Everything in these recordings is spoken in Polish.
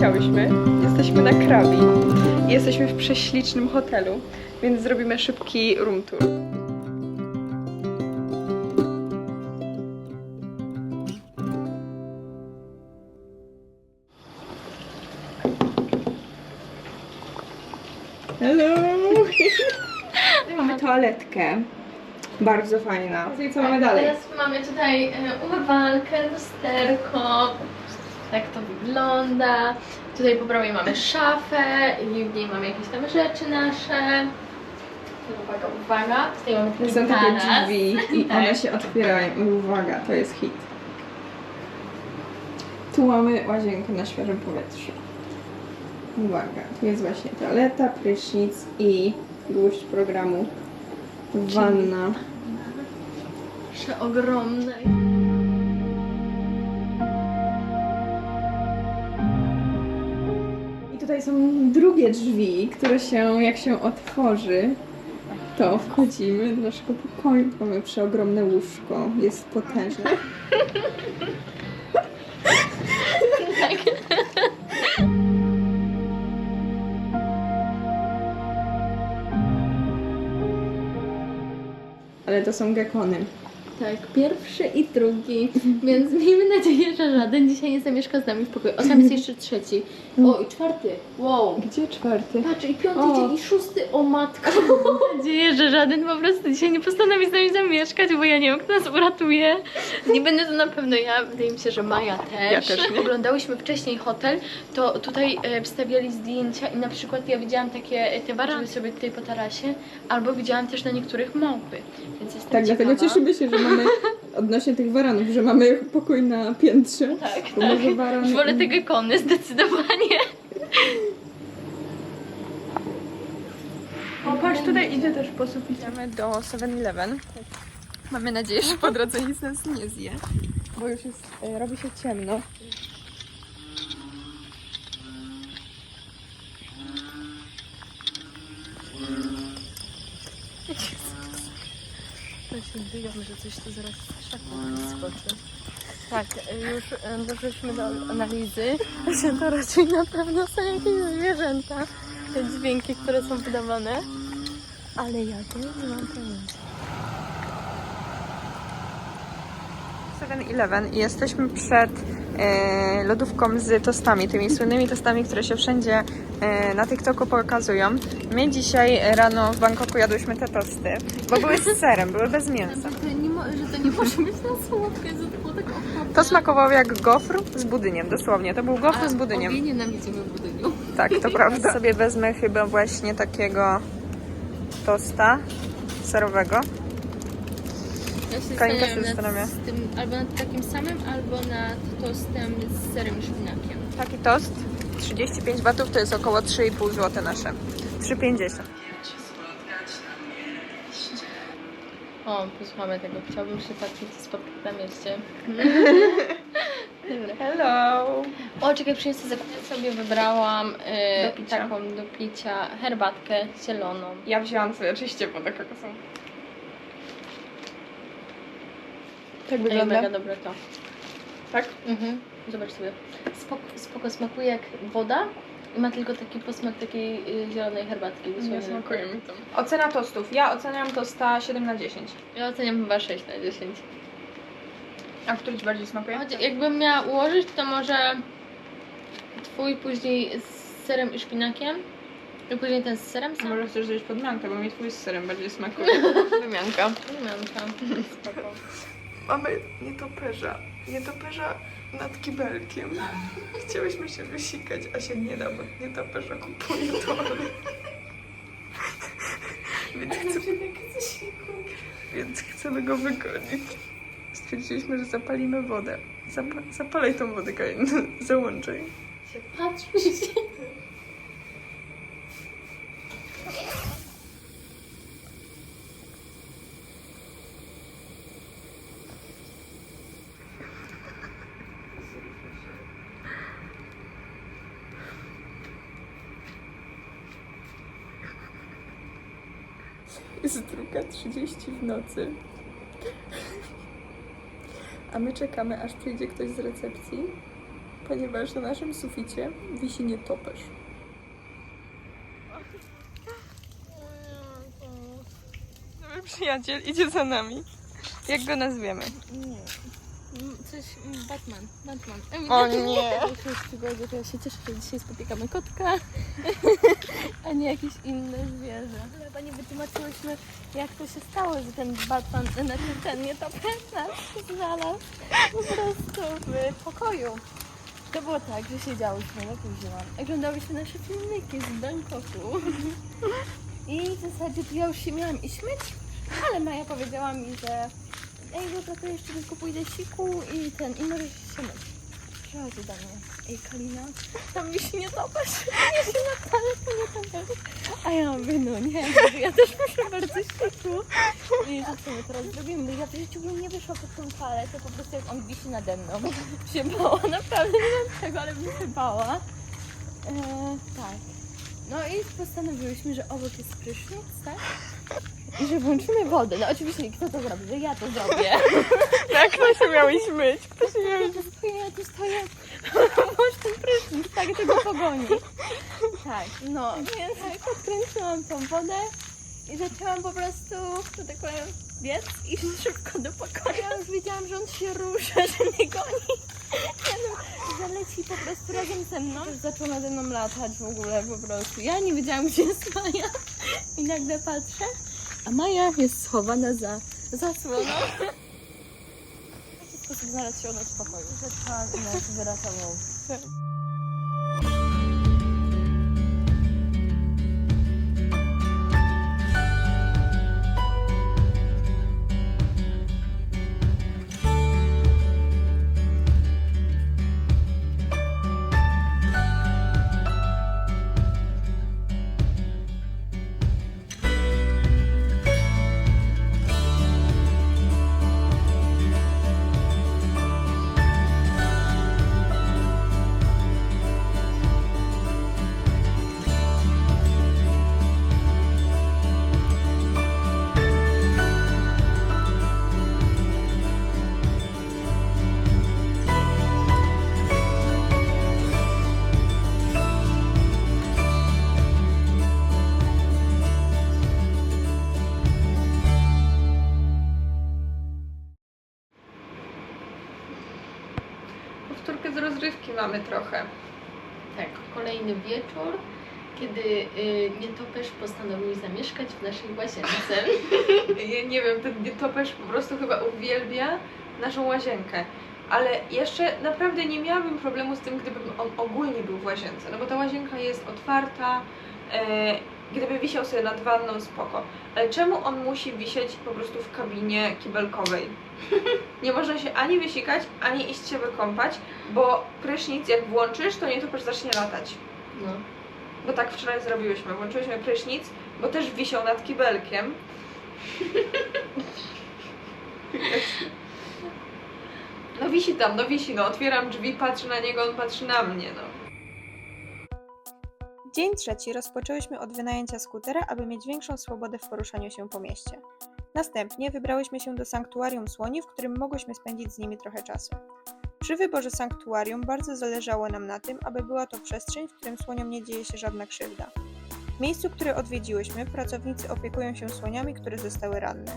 Hello, wyleciałyśmy. Jesteśmy na Krabi. i Jesteśmy w prześlicznym hotelu, więc zrobimy szybki room tour. Hello! Mamy toaletkę. Bardzo fajna. I co mamy dalej? Teraz mamy tutaj e, umywalkę, lusterko. Tak to wygląda. Tutaj po prawej mamy szafę i w niej mamy jakieś tam rzeczy nasze. Uwaga, uwaga. Tutaj mamy taki Są takie taras. drzwi i Tak. one się otwierają. I uwaga, to jest hit. Tu mamy łazienkę na świeżym powietrzu. Uwaga, tu jest właśnie toaleta, prysznic i gwóźdź programu. Wanna. Przeogromne. Tutaj są drugie drzwi, które się, jak się otworzy, to wchodzimy do naszego pokoju. Mamy przeogromne łóżko, jest potężne. Ale to są gekony. Tak, pierwszy i drugi, więc miejmy nadzieję, że żaden dzisiaj nie zamieszka z nami w pokoju. O, tam jest jeszcze trzeci. O, i czwarty. Wow. Gdzie czwarty? Patrz, i piąty O. i szósty, o matko. Mam nadzieję, że żaden po prostu dzisiaj nie postanowi z nami zamieszkać, bo ja nie wiem, kto nas uratuje. Nie będę to na pewno ja, wydaje mi się, że Maja też. Ja też nie. Oglądałyśmy wcześniej hotel, to tutaj e, wstawiali zdjęcia i na przykład ja widziałam takie e, te barany sobie tutaj po tarasie, albo widziałam też na niektórych małpy, więc jestem Tak, ciekawa. dlatego cieszymy się, że mamy odnośnie tych waranów, że mamy pokój na piętrze. Tak, Bo tak. może warany... Już wolę te gekony zdecydowanie. O, patrz, tutaj idzie też po. Idziemy do 7-Eleven. Mamy nadzieję, że po drodze nic nas nie zje, bo już jest, e, robi się ciemno. Się że coś tu zaraz skoczy. Tak, już doszliśmy do analizy, że to raczej na pewno są jakieś zwierzęta, te dźwięki, które są wydawane. Ale ja to nie mam pojęcia. 7-Eleven i jesteśmy przed e, lodówką z tostami, tymi słynnymi tostami, które się wszędzie na TikToku pokazują. My dzisiaj rano w Bangkoku jadłyśmy te tosty, bo były z serem, były bez mięsa. To nie mo- że to nie może być na słodkie, że to było tak okropne. To smakowało jak gofr z budyniem, dosłownie. To był gofr z budyniem. Obie nienawidzimy budyniu. Tak, to prawda. Sobie wezmę chyba właśnie takiego tosta serowego. Ja się Karinka się zastanawiam zastanawia. nad tym, albo nad takim samym, albo nad tostem z serem i szpinakiem. Taki tost 35 watów to jest około 3,5 zł nasze. 3,50. O, posłuchamy tego. Chciałbym się patrzeć, co spotkać na mieście. Dobra. Hello! O, czekaj, przyniosę zakupy. Sobie wybrałam Do y, picia. taką do picia herbatkę zieloną. Ja wzięłam sobie oczywiście wodę kokosową. Tak Ej, wygląda. mega dobre to. Tak? Mhm. Zobacz sobie. Spoko, spoko smakuje jak woda i ma tylko taki posmak takiej y, zielonej herbatki. Nie dosłownie. smakuje mi to. Ocena tostów. Ja oceniam tosta 7 na 10. Ja oceniam chyba 6 na 10. A który Ci bardziej smakuje? Choć jakbym miała ułożyć, to może twój później z serem i szpinakiem. I później ten z serem A sam. może chcesz zrobić podmiankę, bo mi Twój z serem bardziej smakuje. Wymianka. Wymianka. Spoko. Mamy nietoperza. Nietoperza nad kibelkiem. Chciałyśmy się wysikać, a się nie da, bo nietoperza kupuje toalet. Więc, więc chcemy go wygonić. Stwierdziliśmy, że zapalimy wodę. Zapa zapalaj tą wodę, Karin. Załączaj. Się patrzmy się. Jest druga 30 w nocy. A my czekamy, aż przyjdzie ktoś z recepcji ponieważ na naszym suficie wisi nietoperz. Nowy przyjaciel idzie za nami. Jak go nazwiemy? Nie. Coś, mm, Batman, Batman. O nie. Przygodzie, to ja się cieszę, że dzisiaj spotykamy kotka, a nie jakieś inne zwierzę. Chyba nie wytłumaczyłyśmy, jak to się stało, że ten Batman, znaczy ten nie nas znalazł po prostu w pokoju. To było tak, że siedziałyśmy, no później oglądałyśmy nasze filmiki z Bangkoku i w zasadzie to ja już się miałam iść myć, ale Maja powiedziała mi, że ej, dobra, to jeszcze tylko pójdę siku i ten, i możesz się myć. Przychodzi do mnie. Ej, Kalina, tam mi się nie topasz. Ja się na talerzu nie topasz. A ja mówię, no nie, ja też muszę bardzo siku. I to co my teraz zrobimy? Ja w życiu bym nie wyszła pod tą falę, to po prostu jak on wisi nade mną. Się bała, naprawdę nie wiem czego, ale bym się bała. Eee, tak. No i postanowiłyśmy, że obok jest prysznic, tak? I że włączymy wodę. No oczywiście kto to zrobi, że ja to zrobię. Tak, kto się miałeś myć? Kto się miałeś Ja tu stoję, ja tu stoję. Może ten prysznic, tak tego pogoni. Tak, no. Więc tak odkręciłam tą wodę i zaczęłam po prostu, że tak powiem, biec i szybko do pokoju. Ja już wiedziałam, że on się rusza, że mnie goni. Ja no, zaleci po prostu razem ze mną. Już zaczął nade mną latać w ogóle po prostu. Ja nie wiedziałam, gdzie jest Maja. I nagle patrzę, a Maja jest schowana za zasłoną. W taki sposób znalazł się ona w pokoju. Zaczęłam i nas wyratował. Mamy trochę. Tak, kolejny wieczór, kiedy y, nietoperz postanowił zamieszkać w naszej łazience. Ja nie wiem, ten nietoperz po prostu chyba uwielbia naszą łazienkę. Ale jeszcze naprawdę nie miałabym problemu z tym, gdybym on ogólnie był w łazience. No bo ta łazienka jest otwarta, e, gdyby wisiał sobie nad wanną, spoko. Ale czemu on musi wisieć po prostu w kabinie kibelkowej? Nie można się ani wysikać, ani iść się wykąpać, bo prysznic jak włączysz, to nietoperz zacznie latać. No. Bo tak wczoraj zrobiłyśmy. Włączyłyśmy prysznic, bo też wisiał nad kibelkiem. No wisi tam, no wisi, no otwieram drzwi, patrzę na niego, on patrzy na mnie, no. Dzień trzeci rozpoczęłyśmy od wynajęcia skutera, aby mieć większą swobodę w poruszaniu się po mieście. Następnie wybrałyśmy się do sanktuarium słoni, w którym mogłyśmy spędzić z nimi trochę czasu. Przy wyborze sanktuarium bardzo zależało nam na tym, aby była to przestrzeń, w którym słoniom nie dzieje się żadna krzywda. W miejscu, które odwiedziłyśmy, pracownicy opiekują się słoniami, które zostały ranne.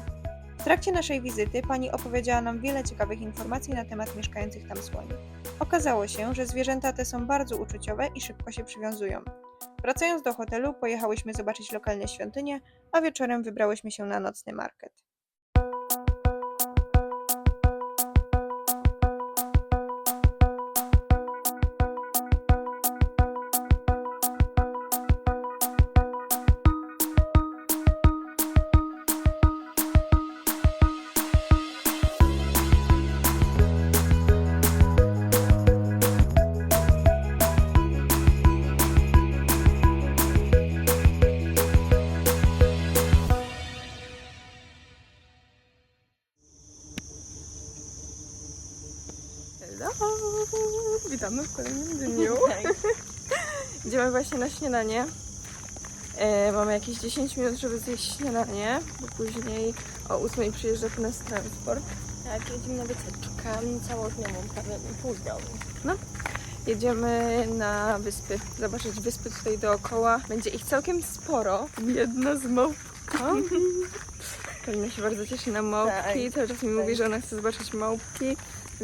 W trakcie naszej wizyty pani opowiedziała nam wiele ciekawych informacji na temat mieszkających tam słoni. Okazało się, że zwierzęta te są bardzo uczuciowe i szybko się przywiązują. Wracając do hotelu, pojechałyśmy zobaczyć lokalne świątynie, a wieczorem wybrałyśmy się na nocny market. Idziemy właśnie na śniadanie. E, mamy jakieś 10 minut, żeby zjeść śniadanie, bo później o 8 przyjeżdża tu nas transport. Tak, jedziemy na wycieczkę całodniową, prawie pół domu. Jedziemy na wyspy, zobaczyć wyspy tutaj dookoła. Będzie ich całkiem sporo. Jedna z małpkami. Karolina się bardzo cieszy na małpki. Tak, Cały czas mi mówi, że ona chce zobaczyć małpki,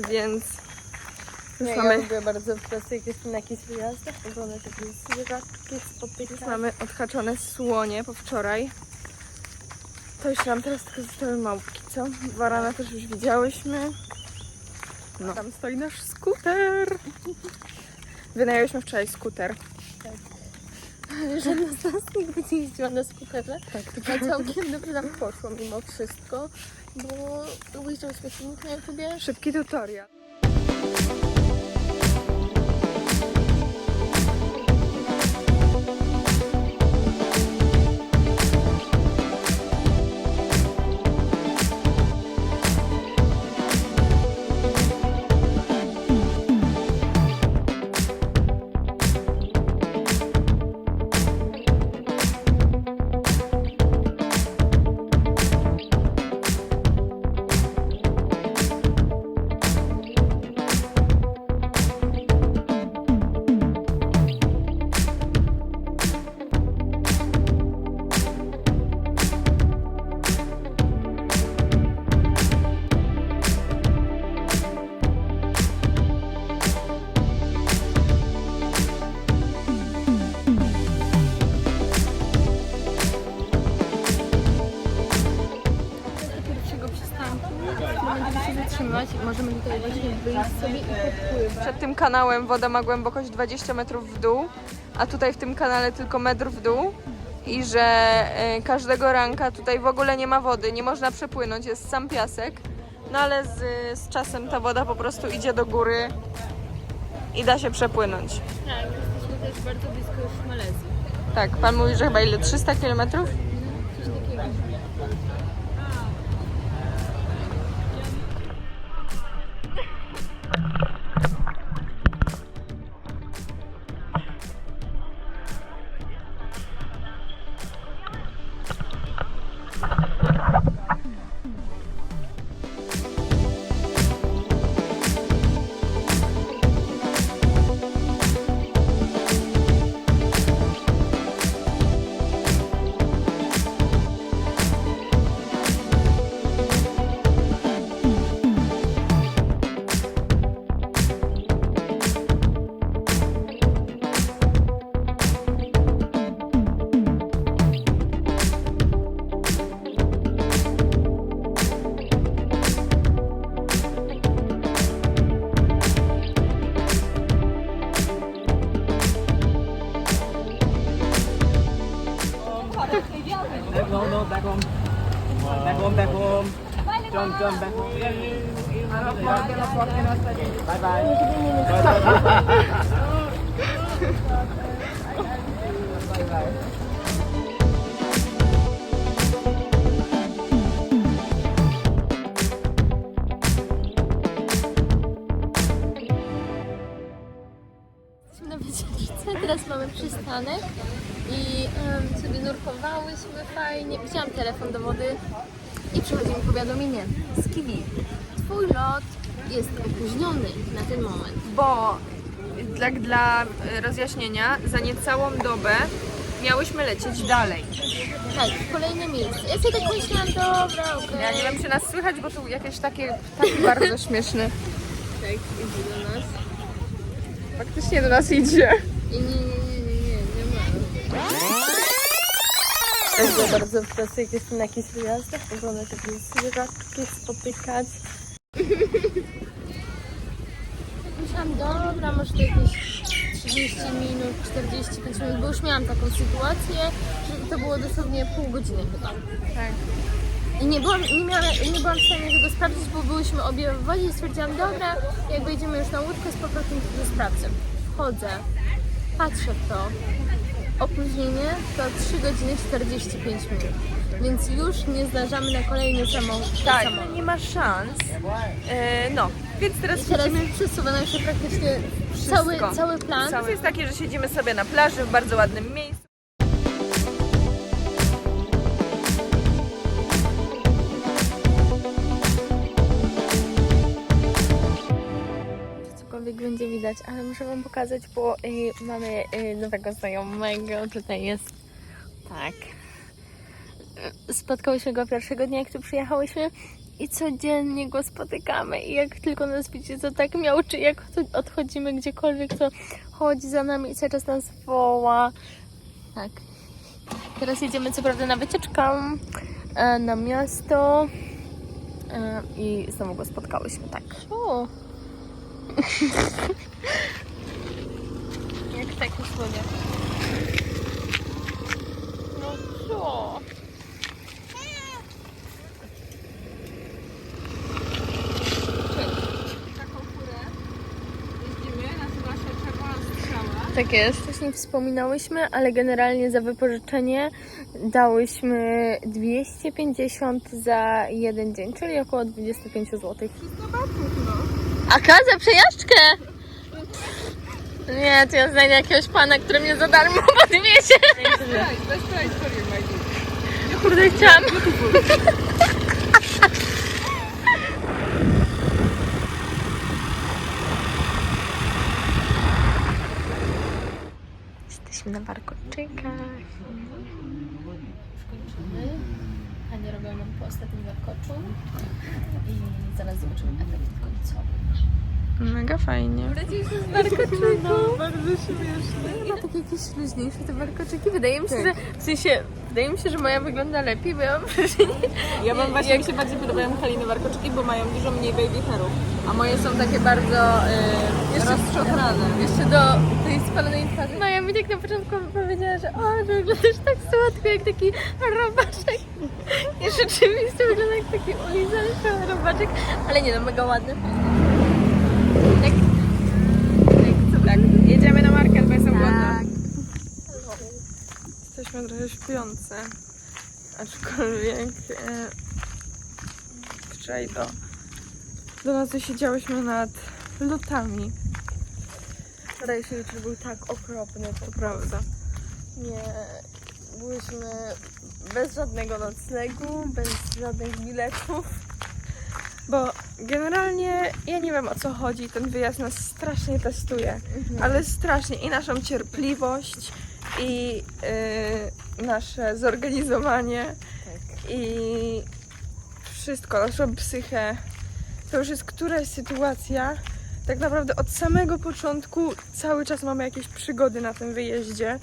więc już Nie, ja mamy, lubię bardzo po prostu jak jestem na jakichś wyjazdach, oglądać jakieś zwierzaki, spotykać. już mamy odhaczone słonie po wczoraj. To już nam teraz tylko zostały małpki, co? Warana też już widziałyśmy. No. Tam stoi nasz skuter. Wynajęłyśmy wczoraj skuter. Żadna z nas nigdy nie jeździła na skuterze. Tak, A całkiem dobrze nam poszło mimo wszystko, bo obejrzałyśmy filmik na YouTubie. Szybki tutorial. Sobie i popływać. Przed tym kanałem woda ma głębokość 20 metrów w dół, a tutaj w tym kanale tylko metr w dół. I że e, każdego ranka tutaj w ogóle nie ma wody, nie można przepłynąć, jest sam piasek. No ale z, z czasem ta woda po prostu idzie do góry i da się przepłynąć. Tak, jesteśmy też bardzo blisko już Malezji. Tak, pan mówi, że chyba ile? 300 kilometrów? Teraz mamy przystanek i em, sobie nurkowałyśmy fajnie. Wzięłam telefon do wody i przychodzi mi powiadomienie z Kiwi. Twój lot jest opóźniony na ten moment. Bo dla, dla e, rozjaśnienia, za niecałą dobę miałyśmy lecieć dalej. Tak, kolejne miejsce. Ja sobie tak myślałam, dobra, okej. Ja nie wiem, czy nas słychać, bo tu jakieś takie ptaki bardzo śmieszne. Tak, idzie do nas. Faktycznie do nas idzie. Nie, nie, nie, nie, nie, nie ma. Lubię bardzo prostu jak jestem na jakichś wyjazdach, oglądać jakieś zwierzaki, spotykać. Myślałam, dobra, może to jakieś 30 minut, 45 minut, bo już miałam taką sytuację, że to było dosłownie pół godziny chyba. Tak. I nie byłam, nie, miałam, nie byłam w stanie tego sprawdzić, bo byłyśmy obie w wodzie i stwierdziłam, dobra, jak wejdziemy już na łódkę z powrotem, to sprawdzę. Wchodzę, patrzę w to. Opóźnienie to 3 godziny 45 minut. Więc już nie zdarzamy na kolejny samolot. Tak, samolot. nie ma szans. E, no, więc teraz I teraz siedzimy... przesuwa nam się praktycznie cały, cały plan. Cały jest takie, że siedzimy sobie na plaży w bardzo ładnym miejscu. Będzie widać, ale muszę wam pokazać, bo y, mamy y, nowego znajomego. Tutaj jest tak. Spotkałyśmy go pierwszego dnia, jak tu przyjechałyśmy i codziennie go spotykamy i jak tylko nas widzi, to tak miał, czy jak od- odchodzimy gdziekolwiek, to chodzi za nami i cały czas nas woła. Tak. Teraz jedziemy co prawda na wycieczkę e, na miasto e, i znowu go spotkałyśmy, tak. Jak taki słodziak. No co? Tak jest. Wcześniej wspominałyśmy, ale generalnie za wypożyczenie dałyśmy 250 za jeden dzień, czyli około 25 zł. A za przejażdżkę! Nie, to ja znajdę jakiegoś pana, który mnie za darmo podwiezie. Kurde, chciałam. Jesteśmy na warkoczykach. Nam po ostatnim warkoczu. I zaraz zobaczymy efekt końcowy. Mega fajnie. Warkoczyku. Bardzo śmieszne. Ma takie jakieś luźniejsze te warkoczyki. Wydaje mi się, że w sensie, wydaje mi się, że moja wygląda lepiej, bo ja mam wrażenie, Ja mam właśnie, mi się bardziej podobają Haliny warkoczyki, bo mają dużo mniej baby hairów. A moje są takie bardzo yy, rozczochrane. Jeszcze do tej spalonej twarzy. Maja mi tak na początku powiedziała, że o, że wyglądasz tak słodko, jak taki robaczek. I rzeczywiście wygląda jak taki ulizany robaczek, ale nie no, mega ładny. Tak, Tak, jedziemy na market, bo jestem głodna. tak. Jesteśmy trochę śpiące. Aczkolwiek e, wczoraj do, do nocy siedziałyśmy nad lotami. Wczorajszy wieczór był tak okropny, To prawda. Nie, byliśmy bez żadnego noclegu, bez żadnych biletów. Bo generalnie ja nie wiem o co chodzi. Ten wyjazd nas strasznie testuje. Ale strasznie. I naszą cierpliwość, i y, nasze zorganizowanie, i wszystko, naszą psychę. To już jest któraś sytuacja. Tak naprawdę od samego początku cały czas mamy jakieś przygody na tym wyjeździe,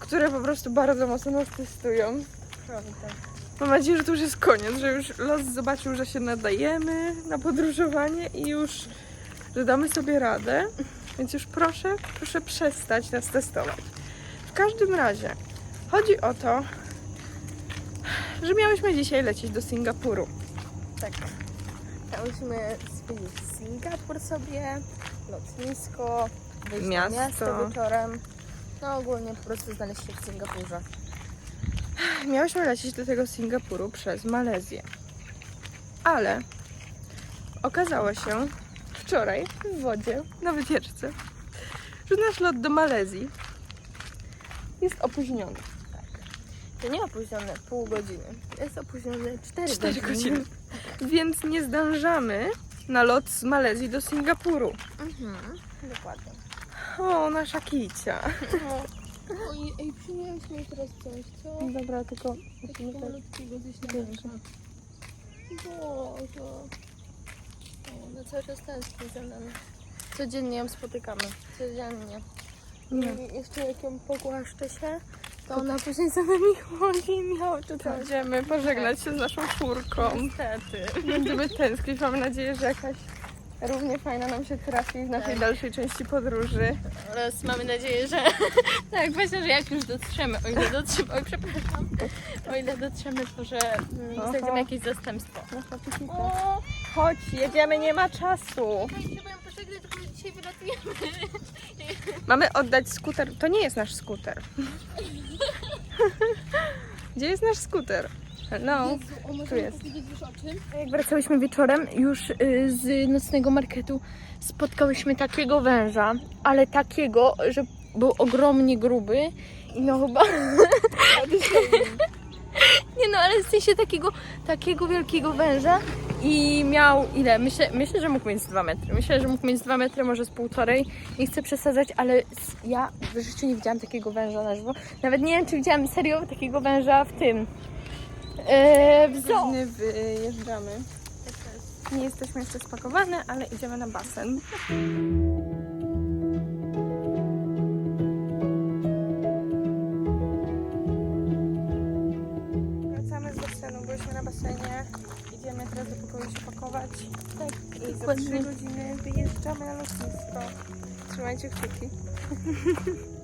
które po prostu bardzo mocno nas testują. Prawda. Mam nadzieję, że to już jest koniec, że już los zobaczył, że się nadajemy na podróżowanie i już, że damy sobie radę. Więc już proszę, proszę przestać nas testować. W każdym razie chodzi o to, że miałyśmy dzisiaj lecieć do Singapuru. Tak. Chciałyśmy zwiedzić Singapur sobie, lotnisko, wyjść Miasto. na miasto wieczorem. No ogólnie po prostu znaleźć się w Singapurze. Miałyśmy lecieć do tego Singapuru przez Malezję. Ale okazało się wczoraj w wodzie na wycieczce, że nasz lot do Malezji jest opóźniony. To nie opóźnione pół godziny, jest opóźnione 4, 4 godziny. Więc nie zdążamy na lot z Malezji do Singapuru. Mhm, dokładnie. O, nasza kicia. Oj, ej, przynieś mi teraz coś, co? Dobra, tylko musimy Takiego tak... malutkiego ze śniadania. Boże. O, no cały czas tęsknię za nami. Codziennie ją spotykamy. Codziennie. Nie. I jeszcze jak ją pogłaszczę się, to ona później za nami chodzi i miała czy coś. Będziemy pożegnać się z naszą czwórką. Niestety. Będziemy tęsknić. Mamy nadzieję, że jakaś równie fajna nam się trafi w naszej Tak. dalszej części podróży. Oraz mamy nadzieję, że tak, właśnie, że jak już dotrzemy, o ile dotrzemy, oj przepraszam, o ile dotrzemy, to że mm, znajdziemy jakieś zastępstwo. Nasza piknika. O, Chodź, jedziemy, nie ma czasu. trzeba ją pożegnać, dzisiaj wylatujemy. Mamy oddać skuter. To nie jest nasz skuter. Gdzie jest nasz skuter? Hello. o, możemy Tu jest. Jak wracałyśmy wieczorem już y, z nocnego marketu, spotkałyśmy takiego węża, ale takiego, że był ogromnie gruby i no chyba... Nie no, ale w sensie takiego, takiego wielkiego węża i miał ile? Myślę, myślę, że mógł mieć z 2 metry. Myślę, że mógł mieć z 2 metry, może z półtorej. Nie chcę przesadzać, ale ja w życiu nie widziałam takiego węża na żywo. Nawet nie wiem, czy widziałam serio takiego węża w tym. Yy, w zoo. Wyjeżdżamy. Nie jesteśmy jeszcze spakowane, ale idziemy na basen. Wracamy z basenu, byliśmy na basenie. Idziemy teraz do pokoju się pakować. Tak, I za dokładnie. 3 godziny wyjeżdżamy na lotnisko. Trzymajcie kciuki.